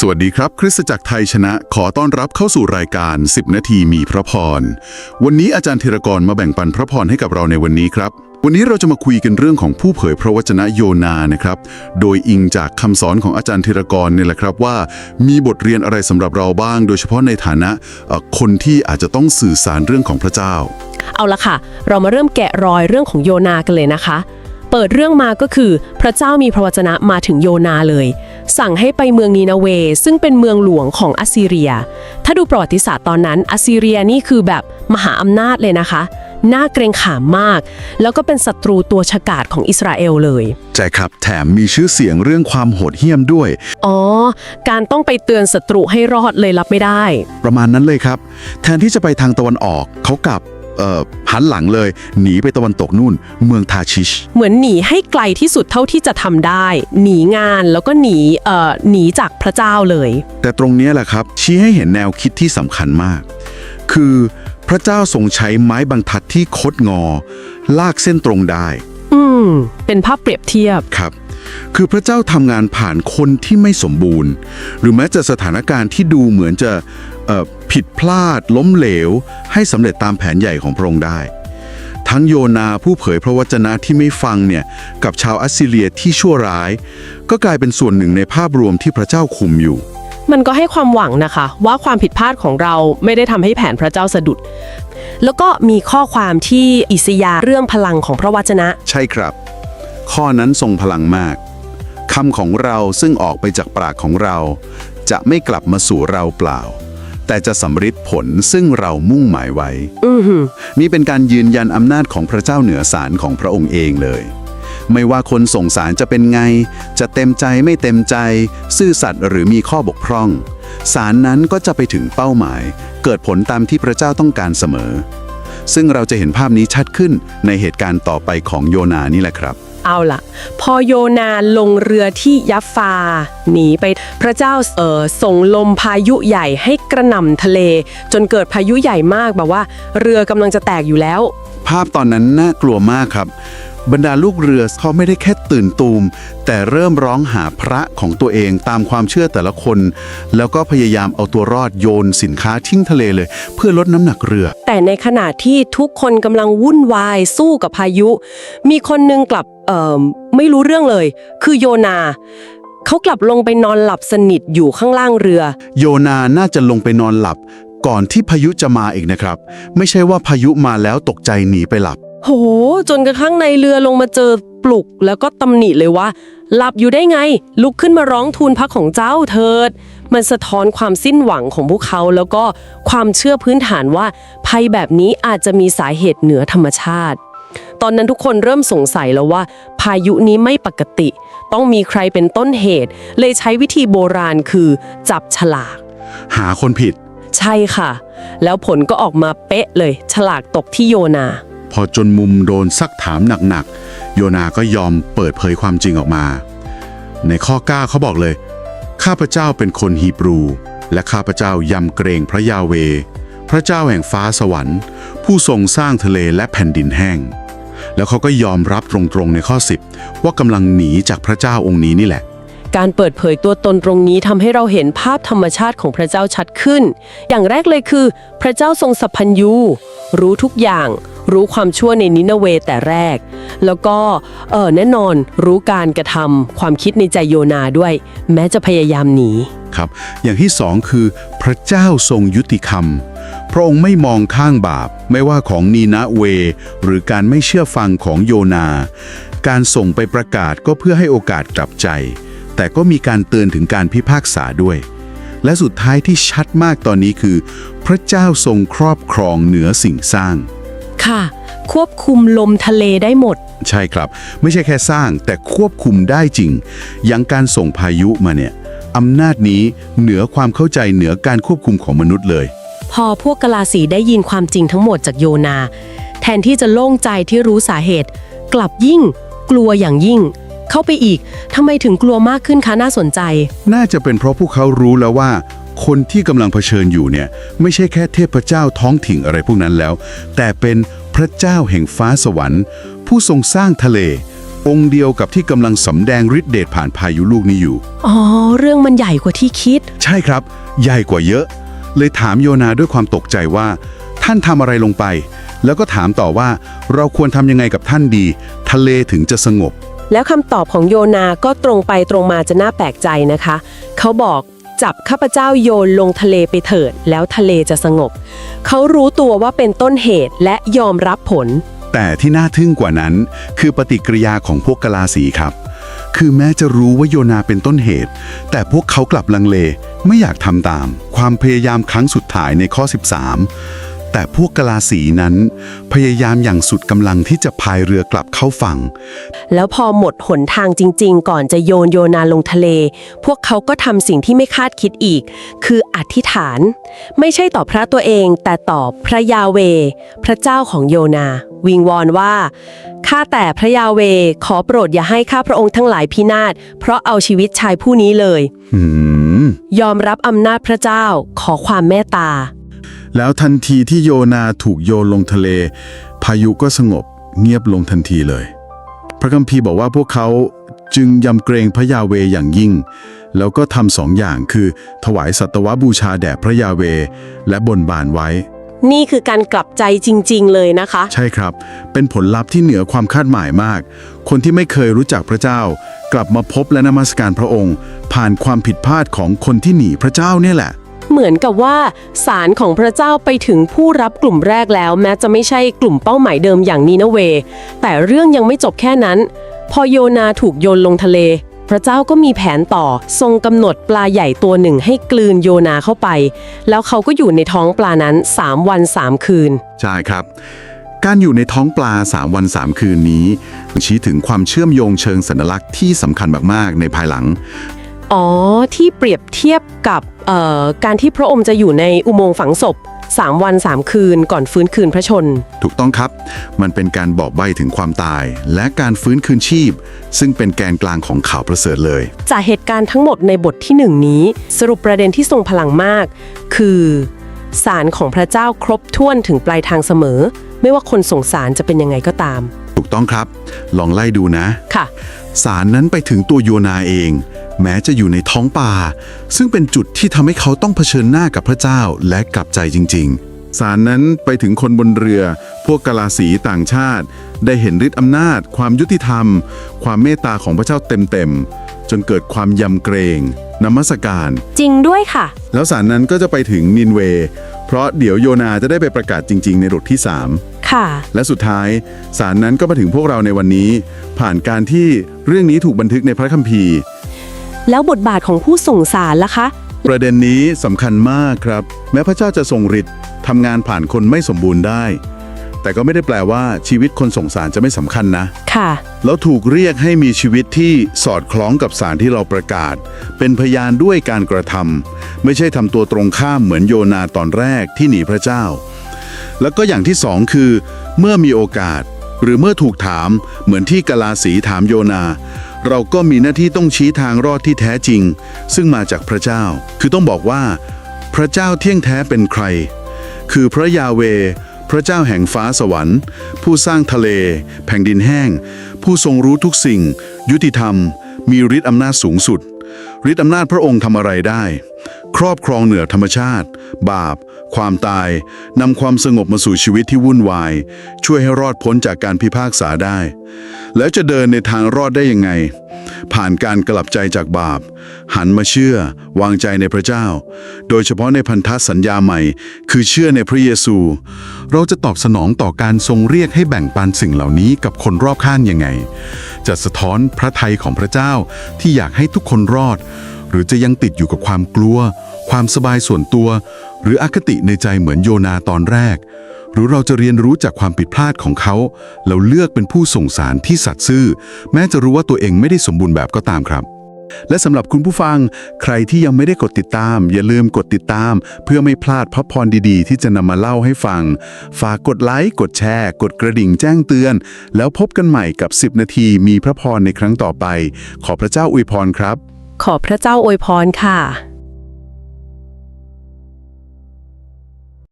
สวัสดีครับคริสตจักรไทยชนะขอต้อนรับเข้าสู่รายการ 10 นาทีมีพระพร วันนี้อาจารย์ธีรกรมาแบ่งปันพระพรให้กับเราในวันนี้ครับ วันนี้เราจะมาคุยกันเรื่องของผู้เผยพระวจนะโยนานะครับ โดยอิงจากคำสอนของอาจารย์ธีรกรเนี่ยแหละครับว่า มีบทเรียนอะไรสำหรับเราบ้าง โดยเฉพาะในฐานะคนที่อาจจะต้องสื่อสารเรื่องของพระเจ้า เอาละค่ะ เรามาเริ่มแกะรอยเรื่องของโยนากันเลยนะคะเปิดเรื่องมาก็คือพระเจ้ามีพระวจนะมาถึงโยนาเลย สั่งให้ไปเมืองนีนาเว ซึ่งเป็นเมืองหลวงของอัสซีเรีย ถ้าดูประวัติศาสตร์ตอนนั้นอัสซีเรียนี่คือแบบมหาอำนาจเลยนะคะ น่าเกรงขามมาก แล้วก็เป็นศัตรูตัวฉกาจของอิสราเอลเลย ใช่ครับแถมมีชื่อเสียงเรื่องความโหดเหี้ยมด้วย อ๋อ การต้องไปเตือนศัตรูให้รอดเลยรับไม่ได้ ประมาณนั้นเลยครับ แทนที่จะไปทางตะวันออกเขากลับ เอ่อหันหลังเลย หนีไปตะวันตกนู่น เมืองทาชิช เหมือนหนีให้ไกลที่สุดเท่าที่จะทำได้ หนีงานแล้วก็หนีเอ่อหนีจากพระเจ้าเลย แต่ตรงเนี้ยแหละครับ ชี้ให้เห็นแนวคิดที่สำคัญมาก คือพระเจ้าทรงใช้ไม้บรรทัดที่คดงอ ลากเส้นตรงได้อืม เป็นภาพเปรียบเทียบ ครับ คือพระเจ้าทำงานผ่านคนที่ไม่สมบูรณ์ หรือแม้จะสถานการณ์ที่ดูเหมือนจะเอ่อผิดพลาด ล้มเหลว ให้สำเร็จตามแผนใหญ่ของพระองค์ได้ ทั้งโยนาผู้เผยพระวจนะที่ไม่ฟังเนี่ยกับชาวอัสซีเรียที่ชั่วร้าย ก็กลายเป็นส่วนหนึ่งในภาพรวมที่พระเจ้าคุมอยู่มันก็ให้ความหวังนะคะ ว่าความผิดพลาดของเราไม่ได้ทำให้แผนพระเจ้าสะดุด แล้วก็มีข้อความที่อิสยาห์เรื่องพลังของพระวจนะ ใช่ครับ ข้อนั้นทรงพลังมากคำของเราซึ่งออกไปจากปากของเรา จะไม่กลับมาสู่เราเปล่า แต่จะสำฤทธิ์ผลซึ่งเรามุ่งหมายไว้อือหือนี่เป็นการยืนยันอำนาจของพระเจ้าเหนือสารของพระองค์เองเลย ไม่ว่าคนส่งสารจะเป็นไง จะเต็มใจไม่เต็มใจ ซื่อสัตย์หรือมีข้อบกพร่อง สารนั้นก็จะไปถึงเป้าหมาย เกิดผลตามที่พระเจ้าต้องการเสมอ ซึ่งเราจะเห็นภาพนี้ชัดขึ้นในเหตุการณ์ต่อไปของโยนานี่แหละครับ เอาล่ะพอโยนาลงเรือที่ยัฟฟา หนีไปพระเจ้าเอ่อส่งลมพายุใหญ่ให้กระหน่ำทะเล จนเกิดพายุใหญ่มากแบบว่า เรือกำลังจะแตกอยู่แล้ว ภาพตอนนั้นน่ากลัวมากครับ บรรดาลูกเรือเขาไม่ได้แค่ตื่นตูม แต่เริ่มร้องหาพระของตัวเองตามความเชื่อแต่ละคน แล้วก็พยายามเอาตัวรอดโยนสินค้าทิ้งทะเลเลย เพื่อลดน้ำหนักเรือ แต่ในขณะที่ทุกคนกำลังวุ่นวายสู้กับพายุ มีคนหนึงกลับ เอ่อไม่รู้เรื่องเลย คือโยนา เขากลับลงไปนอนหลับสนิทอยู่ข้างล่างเรือ โยนาน่าจะลงไปนอนหลับ ก่อนที่พายุจะมาอีกนะครับ ไม่ใช่ว่าพายุมาแล้วตกใจหนีไปหลับ โห จนกระทั่งในเรือลงมาเจอปลุกแล้วก็ตำหนิเลยว่า หลับอยู่ได้ไง ลุกขึ้นมาร้องทูลพระของเจ้าเถิด มันสะท้อนความสิ้นหวังของพวกเขาแล้วก็ความเชื่อพื้นฐานว่า ภัยแบบนี้อาจจะมีสาเหตุเหนือธรรมชาติ ตอนนั้นทุกคนเริ่มสงสัยแล้วว่า พายุนี้ไม่ปกติ ต้องมีใครเป็นต้นเหตุ เลยใช้วิธีโบราณคือ จับฉลาก หาคนผิด ใช่ค่ะ แล้วผลก็ออกมาเป๊ะเลย ฉลากตกที่โยนา พอจนมุมโดนซักถามหนักๆ โยนาก็ยอมเปิดเผยความจริงออกมา ในข้อ9เขาบอกเลย ข้าพเจ้าเป็นคนฮีบรู และข้าพเจ้ายำเกรงพระยาเว พระเจ้าแห่งฟ้าสวรรค์ ผู้ทรงสร้างทะเลและแผ่นดินแห้ง แล้วเขาก็ยอมรับตรงๆในข้อ 10 ว่ากำลังหนีจากพระเจ้าองค์นี้นี่แหละ การเปิดเผยตัวตนตรงนี้ทำให้เราเห็นภาพธรรมชาติของพระเจ้าชัดขึ้น อย่างแรกเลยคือ พระเจ้าทรงสัพพัญญูรู้ทุกอย่างรู้ความชั่วในนินาเวแต่แรก แล้วก็เออแน่นอนรู้การกระทำความคิดในใจโยนาด้วย แม้จะพยายามหนี ครับ อย่างที่สองคือ พระเจ้าทรงยุติธรรม พระองค์ไม่มองข้างบาป ไม่ว่าของนีนาเว หรือการไม่เชื่อฟังของโยนา การส่งไปประกาศก็เพื่อให้โอกาสกลับใจ แต่ก็มีการเตือนถึงการพิพากษาด้วย และสุดท้ายที่ชัดมากตอนนี้คือ พระเจ้าทรงครอบครองเหนือสิ่งสร้าง ค่ะ ควบคุมลมทะเลได้หมดใช่ครับ ไม่ใช่แค่สร้างแต่ควบคุมได้จริง อย่างการส่งพายุมาเนี่ย อำนาจนี้เหนือความเข้าใจเหนือการควบคุมของมนุษย์เลย พอพวกกลาสีได้ยินความจริงทั้งหมดจากโยนา แทนที่จะโล่งใจที่รู้สาเหตุ กลับยิ่ง กลัวอย่างยิ่ง เข้าไปอีกทำไมถึงกลัวมากขึ้นคะน่าสนใจ น่าจะเป็นเพราะพวกเขารู้แล้วว่า คนที่กำลังเผชิญอยู่เนี่ยไม่ใช่แค่เทพเจ้าท้องถิ่นอะไรพวกนั้นแล้ว แต่เป็นพระเจ้าแห่งฟ้าสวรรค์ ผู้ทรงสร้างทะเล องค์เดียวกับที่กำลังสำแดงฤทธิเดชผ่านพายุลูกนี้อยู่ อ๋อ เรื่องมันใหญ่กว่าที่คิด ใช่ครับ ใหญ่กว่าเยอะ เลยถามโยนาด้วยความตกใจว่า ท่านทำอะไรลงไป แล้วก็ถามต่อว่าเราควรทำยังไงกับท่านดี ทะเลถึงจะสงบ แล้วคำตอบของโยนาก็ตรงไปตรงมาจะน่าแปลกใจนะคะ เขาบอกจับข้าพเจ้าโยนลงทะเลไปเถิด แล้วทะเลจะสงบ เขารู้ตัวว่าเป็นต้นเหตุและยอมรับผล แต่ที่น่าทึ่งกว่านั้น คือปฏิกิริยาของพวกกลาสีครับ คือแม้จะรู้ว่าโยนาเป็นต้นเหตุ แต่พวกเขากลับลังเล ไม่อยากทำตาม ความพยายามครั้งสุดท้ายในข้อ 13 แต่พวกกลาสีนั้น พยายามอย่างสุดกำลังที่จะพายเรือกลับเข้าฝั่ง แล้วพอหมดหนทางจริง ๆ ก่อนจะโยนโยนาลงทะเล พวกเขาก็ทำสิ่งที่ไม่คาดคิดอีก คืออธิษฐาน ไม่ใช่ต่อพระตัวเอง แต่ต่อพระยาเว พระเจ้าของโยนา วิงวอนว่าข้าแต่พระยาเวขอโปรดอย่าให้ข้าพระองค์ทั้งหลายพินาศเพราะเอาชีวิตชายผู้นี้เลยหืมยอมรับอำนาจพระเจ้าขอความเมตตา แล้วทันทีที่โยนาถูกโยนลงทะเล พายุก็สงบเงียบลงทันทีเลย พระคัมภีร์บอกว่าพวกเขาจึงยำเกรงพระยาเวอย่างยิ่ง แล้วก็ทำสองอย่างคือ ถวายสัตวบูชาแด่พระยาเว และบนบานไว้ นี่คือการกลับใจจริง ๆ เลยนะคะ ใช่ครับ เป็นผลลัพธ์ที่เหนือความคาดหมายมาก คนที่ไม่เคยรู้จักพระเจ้า กลับมาพบและนมัสการพระองค์ ผ่านความผิดพลาดของคนที่หนีพระเจ้าเนี่ยแหละ เหมือนกับว่า สารของพระเจ้าไปถึงผู้รับกลุ่มแรกแล้ว แม้จะไม่ใช่กลุ่มเป้าหมายเดิมอย่างนีนาเว แต่เรื่องยังไม่จบแค่นั้น พอโยนาถูกโยนลงทะเล พระเจ้าก็มีแผนต่อ ทรงกำหนดปลาใหญ่ตัวหนึ่งให้กลืนโยนาเข้าไป แล้วเขาก็อยู่ในท้องปลานั้น 3 วัน 3 คืน ใช่ครับ การอยู่ในท้องปลา 3 วัน 3 คืนนี้ ชี้ถึงความเชื่อมโยงเชิงสัญลักษณ์ที่สำคัญมากๆในภายหลัง อ๋อ ที่เปรียบเทียบกับเอ่อการที่พระองค์จะอยู่ในอุโมงค์ฝังศพ 3 วัน 3 คืนก่อนฟื้นคืนพระชน ถูกต้องครับ มันเป็นการบอกใบถึงความตาย และการฟื้นคืนชีพ ซึ่งเป็นแกนกลางของข่าวประเสริฐเลย จากเหตุการณ์ทั้งหมดในบทที่หนึ่งนี้ สรุปประเด็นที่ทรงพลังมาก คือสารของพระเจ้าครบถ้วนถึงปลายทางเสมอ ไม่ว่าคนส่งสารจะเป็นยังไงก็ตามถูก ต้องครับ ลองไล่ดูนะ ค่ะ สารนั้นไปถึงตัวโยนาเอง แม้จะอยู่ในท้องป่า ซึ่งเป็นจุดที่ทำให้เขาต้องเผชิญหน้ากับพระเจ้าและกลับใจจริง ๆสารนั้นไปถึงคนบนเรือ พวกกลาสีต่างชาติ ได้เห็นฤทธิ์อำนาจ ความยุติธรรม ความเมตตาของพระเจ้าเต็มๆ จนเกิดความยำเกรงนมัสการ จริงด้วยค่ะ แล้วสารนั้นก็จะไปถึงนินเวย์เพราะเดี๋ยวโยนาจะได้ไปประกาศจริง ๆ ในบทที่ 3 ค่ะ และสุดท้ายสารนั้นก็มาถึงพวกเราในวันนี้ ผ่านการที่เรื่องนี้ถูกบันทึกในพระคัมภีร์ แล้วบทบาทของผู้ส่งสารล่ะคะ ประเด็นนี้สำคัญมากครับ แม้พระเจ้าจะทรงฤทธิ์ทำงานผ่านคนไม่สมบูรณ์ได้ แต่ก็ไม่ได้แปลว่าชีวิตคนส่งสารจะไม่สำคัญนะ ค่ะ แล้วถูกเรียกให้มีชีวิตที่สอดคล้องกับสารที่เราประกาศ เป็นพยานด้วยการกระทำไม่ใช่ทำตัวตรงข้ามเหมือนโยนาตอนแรกที่หนีพระเจ้า แล้วก็อย่างที่สองคือ เมื่อมีโอกาส หรือเมื่อถูกถามเหมือนที่กาลาสีถามโยนา เราก็มีหน้าที่ต้องชี้ทางรอดที่แท้จริง ซึ่งมาจากพระเจ้า คือต้องบอกว่า พระเจ้าเที่ยงแท้เป็นใคร คือพระยาเว พระเจ้าแห่งฟ้าสวรรค์ ผู้สร้างทะเล แผ่นดินแห้ง ผู้ทรงรู้ทุกสิ่ง ยุติธรรม มีฤทธิ์อำนาจสูงสุดฤทธิ์อำนาจพระองค์ทำอะไรได้ ครอบครองเหนือธรรมชาติ บาป ความตายนำความสงบมาสู่ชีวิตที่วุ่นวาย ช่วยให้รอดพ้นจากการพิพากษาได้ แล้วจะเดินในทางรอดได้ยังไง ผ่านการกลับใจจากบาป หันมาเชื่อ วางใจในพระเจ้า โดยเฉพาะในพันธสัญญาใหม่ คือเชื่อในพระเยซู เราจะตอบสนองต่อการทรงเรียกให้แบ่งปันสิ่งเหล่านี้กับคนรอบข้างยังไง จะสะท้อนพระทัยของพระเจ้าที่อยากให้ทุกคนรอด หรือจะยังติดอยู่กับความกลัว ความสบายส่วนตัว หรืออคติในใจเหมือนโยนาตอนแรก หรือเราจะเรียนรู้จากความผิดพลาดของเขา แล้วเลือกเป็นผู้ส่งสารที่สัตย์ซื่อ แม้จะรู้ว่าตัวเองไม่ได้สมบูรณ์แบบก็ตามครับและสำหรับคุณผู้ฟัง ใครที่ยังไม่ได้กดติดตาม อย่าลืมกดติดตาม เพื่อไม่พลาดพระพรดีๆ ที่จะนำมาเล่าให้ฟัง ฝากกดไลค์กดแชร์ กดกระดิ่งแจ้งเตือน แล้วพบกันใหม่กับ 10 นาทีมีพระพรในครั้งต่อไป ขอพระเจ้าอวยพรครับ ขอพระเจ้าอวยพรค่ะ